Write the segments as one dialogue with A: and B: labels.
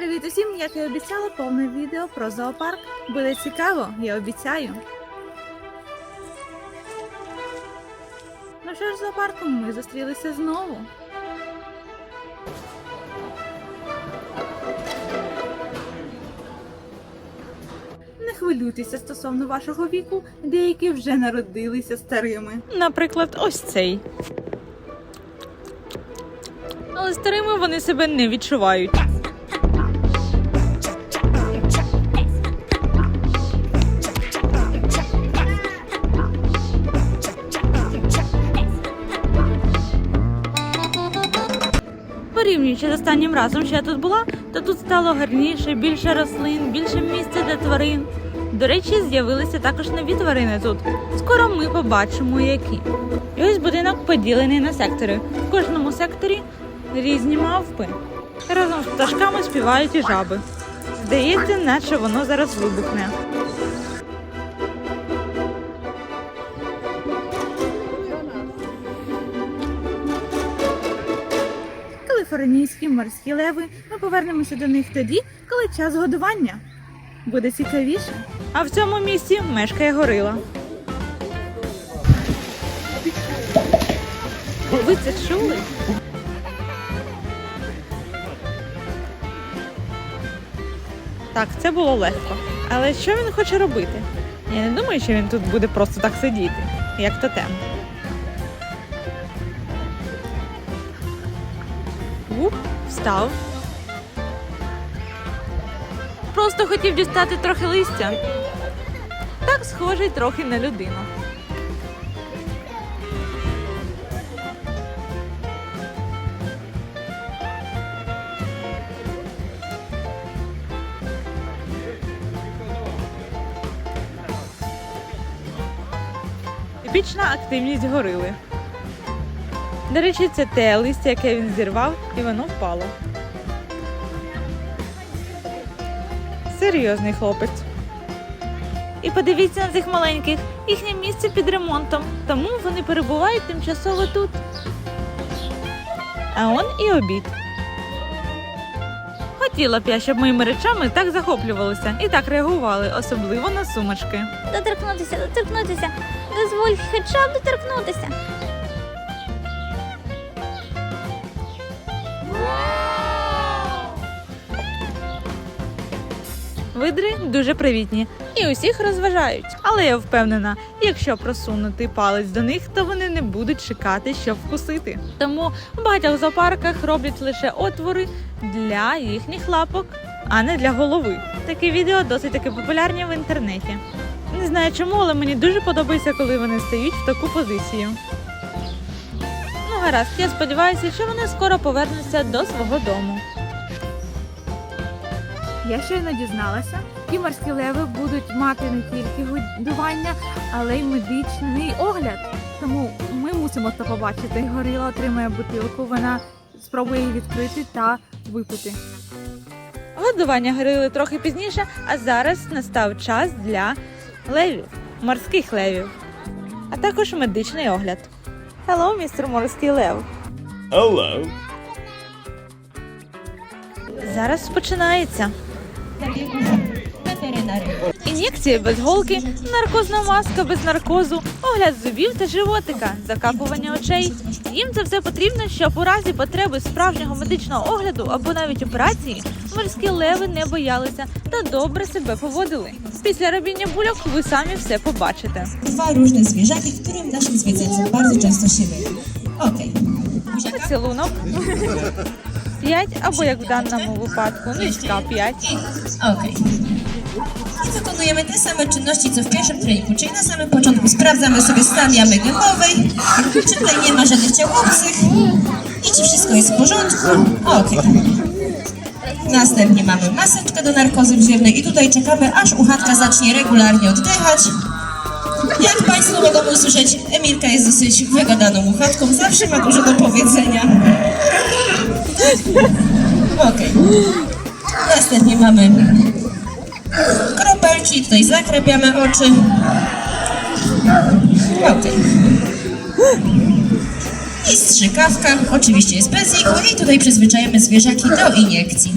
A: Привіт усім! Як і обіцяла, повне відео про зоопарк. Буде цікаво, я обіцяю. Ну що ж, зоопарком ми зустрілися знову. Не хвилюйтеся стосовно вашого віку, деякі вже народилися старими. Наприклад, ось цей. Але старими вони себе не відчувають. Останнім разом, що я тут була, то тут стало гарніше, більше рослин, більше місця для тварин. До речі, з'явилися також нові тварини тут. Скоро ми побачимо, які. І ось будинок поділений на сектори. В кожному секторі різні мавпи. Разом з пташками співають і жаби. Здається, наче воно зараз вибухне. Каліфорнійські морські леви. Ми повернемося до них тоді, коли час годування. Буде цікавіше. А в цьому місці мешкає горила. Ви це чули? Так, це було легко. Але що він хоче робити? Я не думаю, що він тут буде просто так сидіти, як тотем. Уп, встав. Просто хотів дістати трохи листя. Так схожий трохи на людину. Типічна активність горили. До речі, це те листя, яке він зірвав, і воно впало. Серйозний хлопець. І подивіться на цих маленьких. Їхнє місце під ремонтом, тому вони перебувають тимчасово тут. А он і обід. Хотіла б я, щоб моїми речами так захоплювалися і так реагували, особливо на сумочки.
B: Доторкнутися, доторкнутися. Дозволь хоча б доторкнутися.
A: Видри дуже привітні і усіх розважають. Але я впевнена, якщо просунути палець до них, то вони не будуть чекати, щоб вкусити. Тому в багатьох зоопарках роблять лише отвори для їхніх лапок, а не для голови. Такі відео досить таки популярні в інтернеті. Не знаю чому, але мені дуже подобається, коли вони стають в таку позицію. Ну, гаразд, я сподіваюся, що вони скоро повернуться до свого дому. Я щойно дізналася, ті морські леви будуть мати не тільки годування, але й медичний огляд. Тому ми мусимо це побачити. Горіла отримає бутилку, вона спробує її відкрити та випити. Годування горили трохи пізніше, а зараз настав час для левів, морських левів, а також медичний огляд. Hello, містер морський лев.
C: Hello.
A: Зараз починається. Ін'єкції без голки, наркозна маска без наркозу, огляд зубів та животика, закапування очей. Їм це все потрібно, щоб у разі потреби справжнього медичного огляду або навіть операції морські леви не боялися та добре себе поводили. Після робіння бульок ви самі все побачите.
D: Różne zwierzaki, którym naszym zwiedzańcom bardzo często się myli. Okej.
A: Поцілунок. П'ять або як в даному випадку, низька п'ять.
D: Okej. I wykonujemy te same czynności, co w pierwszym treningu, czyli na samym początku sprawdzamy sobie stan jamy gębowej, czy tutaj nie ma żadnych ciał obcych i czy wszystko jest w porządku. Okej. Następnie mamy maseczkę do narkozy grzewnej i tutaj czekamy, aż uchatka zacznie regularnie oddychać. Jak Państwo mogą usłyszeć, Emilka jest dosyć wygadaną uchatką, zawsze ma dużo do powiedzenia. Okej. Następnie mamy kropelki, tutaj zakrapiamy oczy. Okej. I strzykawka, oczywiście jest bez niku i tutaj przyzwyczajamy zwierzaki do iniekcji.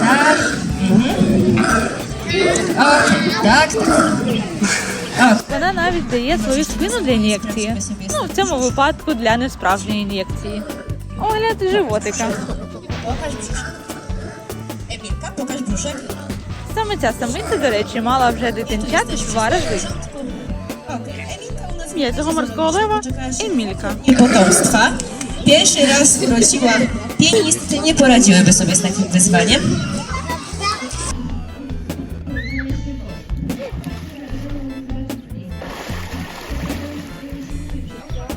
D: Tak. Mhm. Okej, tak, tak.
A: Вона навіть дає свою спину для ін'єкції. Ну, в цьому випадку для несправжньої ін'єкції. Огляд животика. Саме ця самиця, до речі, мала вже дитинчат два рази. Цього морського лева. Емілька.
D: i potomstwa. Pierwszy raz wróciła. Pień niestety nie poradziłyby sobie z takim wyzwaniem.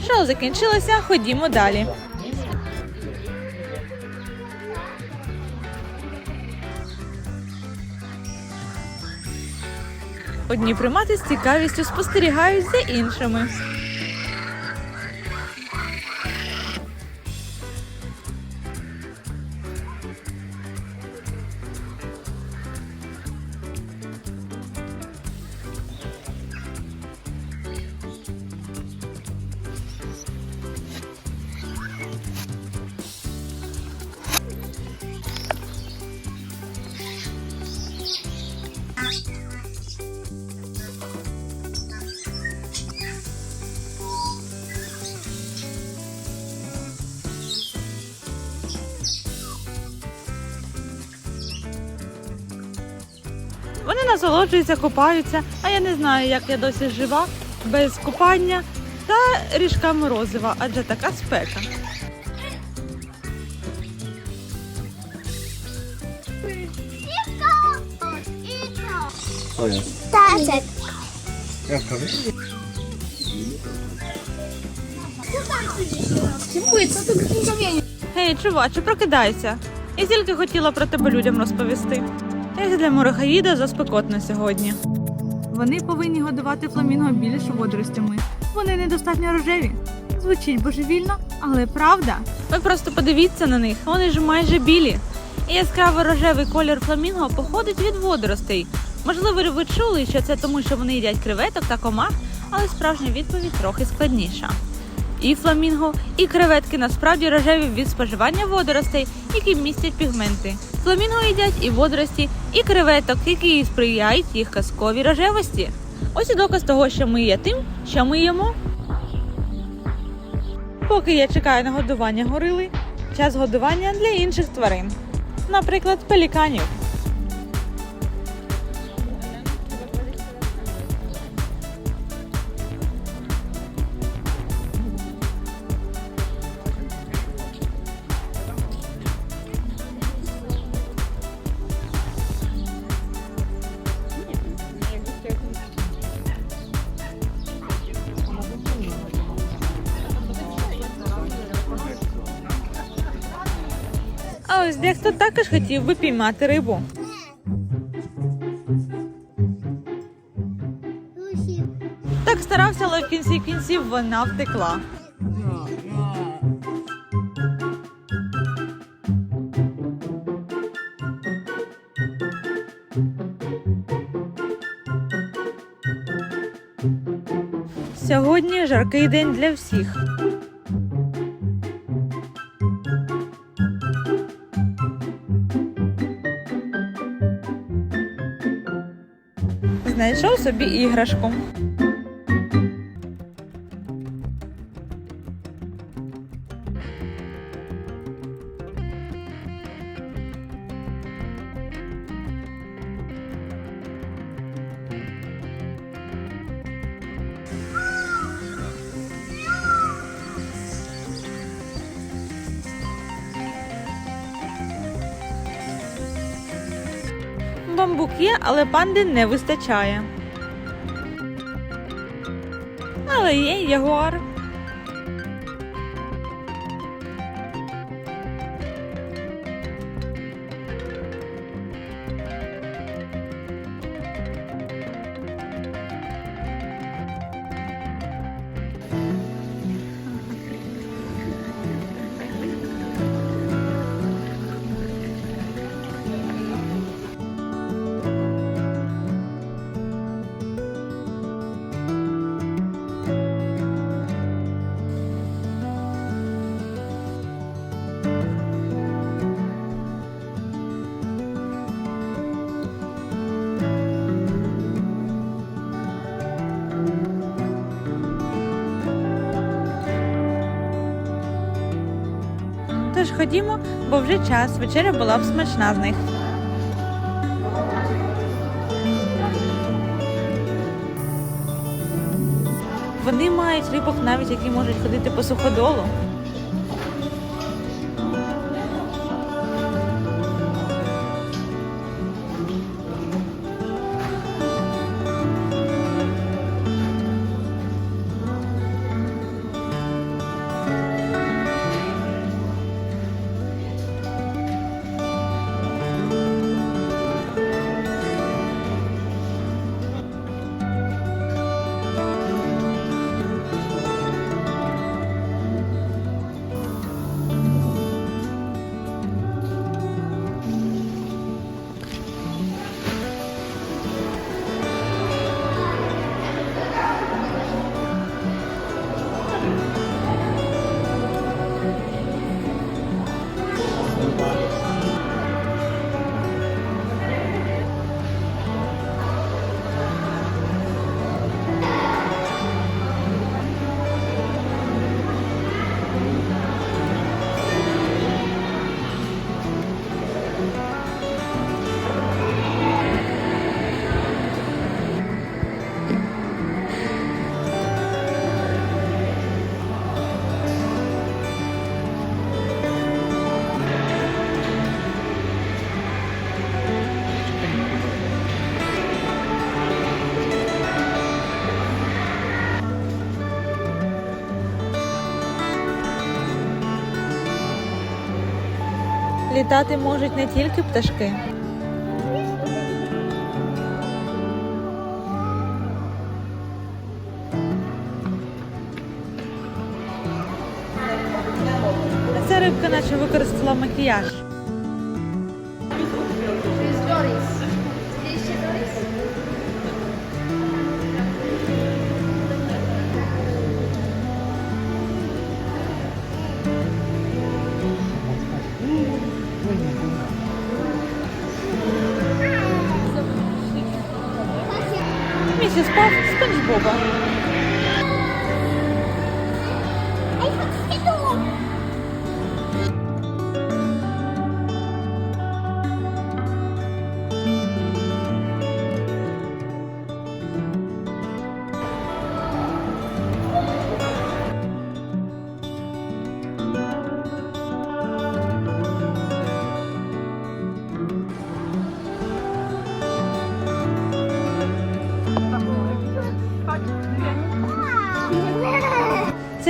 A: Шоу закінчилося, ходімо далі. Одні примати з цікавістю спостерігають за іншими. Вони насолоджуються, купаються, а я не знаю, як я досі жива без купання та ріжка морозива, адже така спека.
C: To?
A: Гей, чуваче, прокидайся. Я тільки хотіла про тебе людям розповісти. Ех, для морохаїда заспекотно сьогодні. Вони повинні годувати фламінго більш водоростями. Вони недостатньо рожеві. Звучить божевільно, але правда. Ви просто подивіться на них, вони ж майже білі. І яскраво рожевий колір фламінго походить від водоростей. Можливо, ви чули, що це тому, що вони їдять креветок та комах, але справжня відповідь трохи складніша. І фламінго, і креветки насправді рожеві від споживання водоростей, які містять пігменти. Фламінго їдять і водорості, і креветок, які сприяють їх казковій рожевості. Ось і доказ того, що ми є тим, що ми їмо. Поки я чекаю на годування горили, час годування для інших тварин, наприклад, пеліканів. Ось дехто також хотів би піймати рибу. Так старався, але в кінці кінців вона втекла. Сьогодні жаркий день для всіх. Знайшов собі іграшку. Бамбук але панди не вистачає. Але є ягуар. Ходімо, бо вже час, вечеря була б смачна з них. Вони мають рибок навіть, які можуть ходити по суходолу. Літати можуть не тільки пташки. Ця рибка наче використала макіяж. 你不管。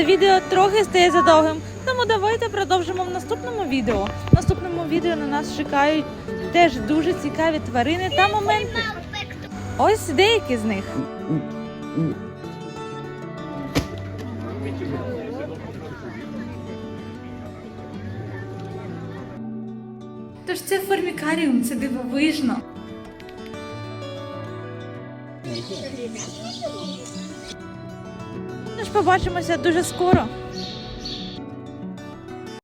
A: Відео трохи стає задовгим, тому давайте продовжимо в наступному відео. В наступному відео на нас чекають теж дуже цікаві тварини та моменти. Ось деякі з них. Тож це формікаріум, це дивовижно. Ж побачимося дуже скоро.